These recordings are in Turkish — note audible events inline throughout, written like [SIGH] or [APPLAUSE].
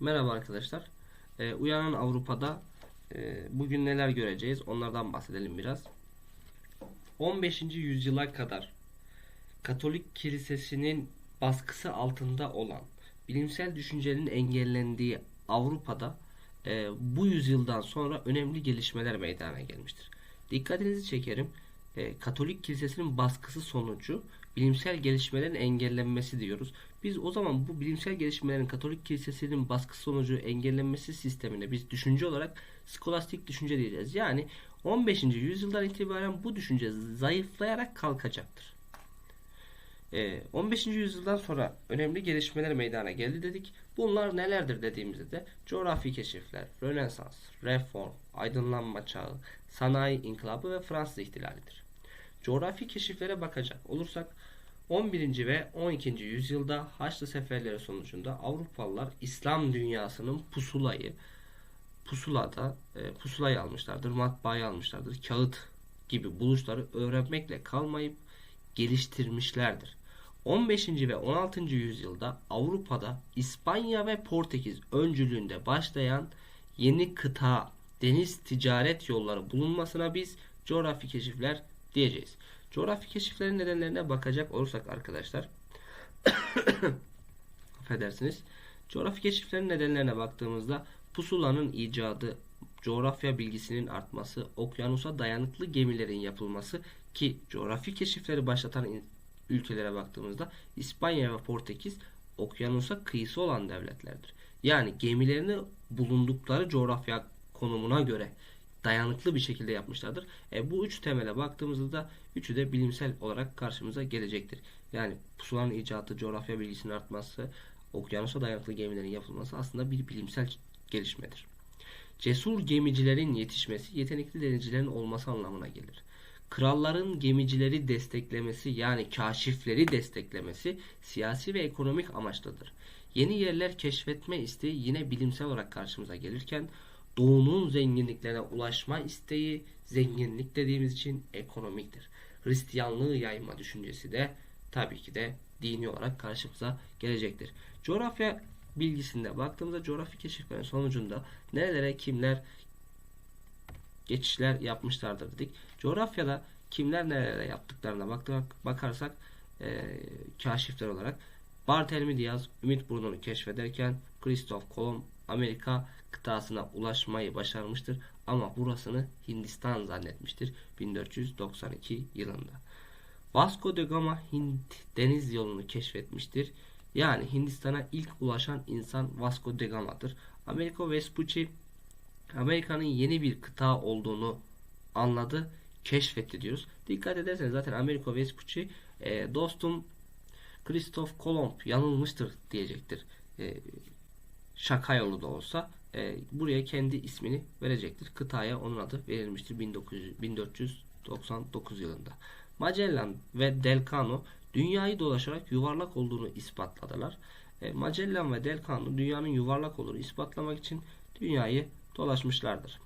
Merhaba arkadaşlar. Ee, Uyanan Avrupa'da e, bugün neler göreceğiz onlardan bahsedelim biraz. 15. yüzyıla kadar Katolik Kilisesi'nin baskısı altında olan bilimsel düşüncenin engellendiği Avrupa'da e, bu yüzyıldan sonra önemli gelişmeler meydana gelmiştir. Dikkatinizi çekerim. E, Katolik Kilisesi'nin baskısı sonucu bilimsel gelişmelerin engellenmesi diyoruz. Biz o zaman bu bilimsel gelişmelerin Katolik Kilisesi'nin baskısı sonucu engellenmesi sistemine biz düşünce olarak skolastik düşünce diyeceğiz. Yani 15. yüzyıldan itibaren bu düşünce zayıflayarak kalkacaktır. 15. yüzyıldan sonra önemli gelişmeler meydana geldi dedik. Bunlar nelerdir dediğimizde de coğrafi keşifler, Rönesans, reform, aydınlanma çağı, sanayi inkılabı ve Fransız ihtilalidir. Coğrafi keşiflere bakacak olursak 11. ve 12. yüzyılda Haçlı seferleri sonucunda Avrupalılar İslam dünyasının pusulayı pusulada e, pusulayı almışlardır, matbaayı almışlardır, kağıt gibi buluşları öğrenmekle kalmayıp geliştirmişlerdir. 15. ve 16. yüzyılda Avrupa'da İspanya ve Portekiz öncülüğünde başlayan yeni kıta deniz ticaret yolları bulunmasına biz coğrafi keşifler diyeceğiz. Coğrafi keşiflerin nedenlerine bakacak olursak arkadaşlar [COUGHS] affedersiniz. Coğrafi keşiflerin nedenlerine baktığımızda pusulanın icadı, coğrafya bilgisinin artması, okyanusa dayanıklı gemilerin yapılması ki coğrafi keşifleri başlatan ülkelere baktığımızda İspanya ve Portekiz okyanusa kıyısı olan devletlerdir. Yani gemilerini bulundukları coğrafya konumuna göre dayanıklı bir şekilde yapmışlardır. E, bu üç temele baktığımızda da üçü de bilimsel olarak karşımıza gelecektir. Yani pusulanın icadı, coğrafya bilgisinin artması, okyanusa dayanıklı gemilerin yapılması aslında bir bilimsel gelişmedir. Cesur gemicilerin yetişmesi, yetenekli denizcilerin olması anlamına gelir. Kralların gemicileri desteklemesi yani kaşifleri desteklemesi siyasi ve ekonomik amaçlıdır. Yeni yerler keşfetme isteği yine bilimsel olarak karşımıza gelirken doğunun zenginliklerine ulaşma isteği zenginlik dediğimiz için ekonomiktir. Hristiyanlığı yayma düşüncesi de tabii ki de dini olarak karşımıza gelecektir. Coğrafya bilgisinde baktığımızda coğrafi keşiflerin sonucunda nerelere kimler geçişler yapmışlardır dedik. Coğrafyada kimler nerelere yaptıklarına baktık, bakarsak e, kaşifler olarak Barthélemy Diaz Ümit Burnu'nu keşfederken Christoph Kolomb Amerika kıtasına ulaşmayı başarmıştır ama burasını Hindistan zannetmiştir 1492 yılında. Vasco da Gama Hint deniz yolunu keşfetmiştir. Yani Hindistan'a ilk ulaşan insan Vasco da Gama'dır. Americo Vespucci Amerika'nın yeni bir kıta olduğunu anladı, keşfetti diyoruz. Dikkat ederseniz zaten Americo Vespucci e, dostum Christoph Kolomb yanılmıştır diyecektir. E, şaka yolu da olsa e, buraya kendi ismini verecektir. Kıtaya onun adı verilmiştir 1900, 1499 yılında. Magellan ve Delcano dünyayı dolaşarak yuvarlak olduğunu ispatladılar. E, Magellan ve Delcano dünyanın yuvarlak olduğunu ispatlamak için dünyayı dolaşmışlardır.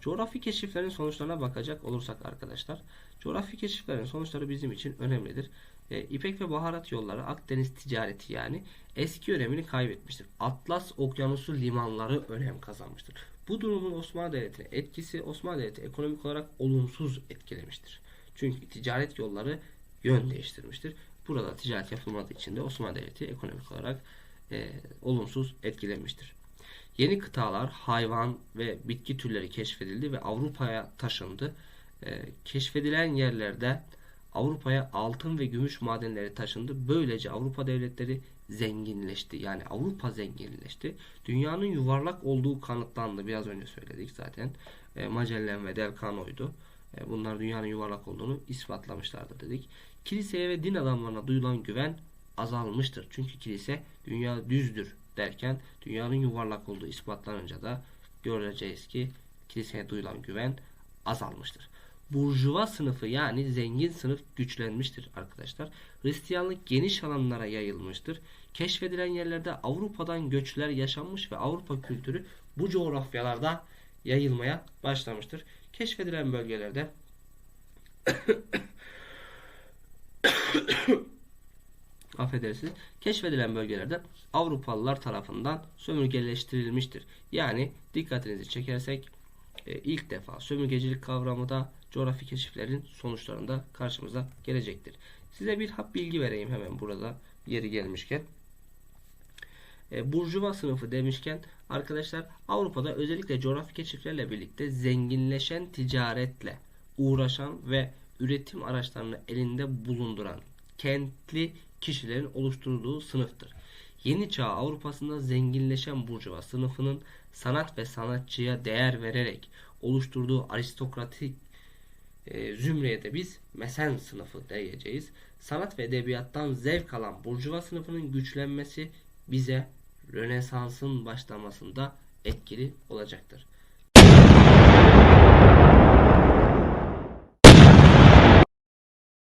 Coğrafi keşiflerin sonuçlarına bakacak olursak arkadaşlar, coğrafi keşiflerin sonuçları bizim için önemlidir. E, İpek ve baharat yolları Akdeniz ticareti yani eski önemini kaybetmiştir. Atlas okyanusu limanları önem kazanmıştır. Bu durumun Osmanlı Devleti'ne etkisi Osmanlı Devleti ekonomik olarak olumsuz etkilemiştir. Çünkü ticaret yolları yön değiştirmiştir. Burada ticaret yapılmadığı için de Osmanlı Devleti ekonomik olarak e, olumsuz etkilenmiştir. Yeni kıtalar, hayvan ve bitki türleri keşfedildi ve Avrupa'ya taşındı. E, keşfedilen yerlerde Avrupa'ya altın ve gümüş madenleri taşındı. Böylece Avrupa devletleri zenginleşti. Yani Avrupa zenginleşti. Dünyanın yuvarlak olduğu kanıtlandı. Biraz önce söyledik zaten. E, Magellan ve Delcano'ydu. E, bunlar dünyanın yuvarlak olduğunu ispatlamışlardı dedik. Kiliseye ve din adamlarına duyulan güven azalmıştır. Çünkü kilise dünya düzdür derken dünyanın yuvarlak olduğu ispatlanınca da göreceğiz ki kiliseye duyulan güven azalmıştır. Burjuva sınıfı yani zengin sınıf güçlenmiştir arkadaşlar. Hristiyanlık geniş alanlara yayılmıştır. Keşfedilen yerlerde Avrupa'dan göçler yaşanmış ve Avrupa kültürü bu coğrafyalarda yayılmaya başlamıştır. Keşfedilen bölgelerde [COUGHS] [COUGHS] [COUGHS] affedersiniz keşfedilen bölgelerde Avrupalılar tarafından sömürgeleştirilmiştir. Yani dikkatinizi çekersek e, ilk defa sömürgecilik kavramı da coğrafi keşiflerin sonuçlarında karşımıza gelecektir. Size bir hap bilgi vereyim hemen burada yeri gelmişken. E, Burjuva sınıfı demişken arkadaşlar Avrupa'da özellikle coğrafi keşiflerle birlikte zenginleşen ticaretle uğraşan ve üretim araçlarını elinde bulunduran kentli kişilerin oluşturduğu sınıftır. Yeni çağ Avrupa'sında zenginleşen burjuva sınıfının sanat ve sanatçıya değer vererek oluşturduğu aristokratik e, zümreye de biz mesen sınıfı diyeceğiz. Sanat ve edebiyattan zevk alan burjuva sınıfının güçlenmesi bize Rönesans'ın başlamasında etkili olacaktır.